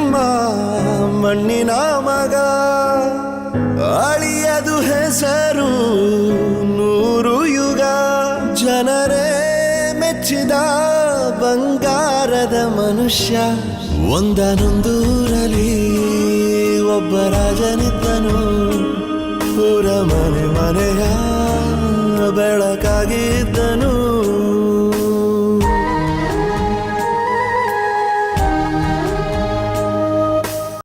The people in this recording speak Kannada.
ನಮ್ಮ ಮಣ್ಣಿನ ಮಗ. ಅಳಿಯದು ಹೆಸರು ನೂರು ಯುಗ. ಜನರೇ ಮೆಚ್ಚಿದ ಬಂಗಾರದ ಮನುಷ್ಯ. ಒಂದನೊಂದೂರಲ್ಲಿ ಒಬ್ಬ ರಾಜನಿದ್ದನು. ಊರ ಮನೆ ಮನೆಯ ಬೆಳಕಾಗಿದ್ದನು.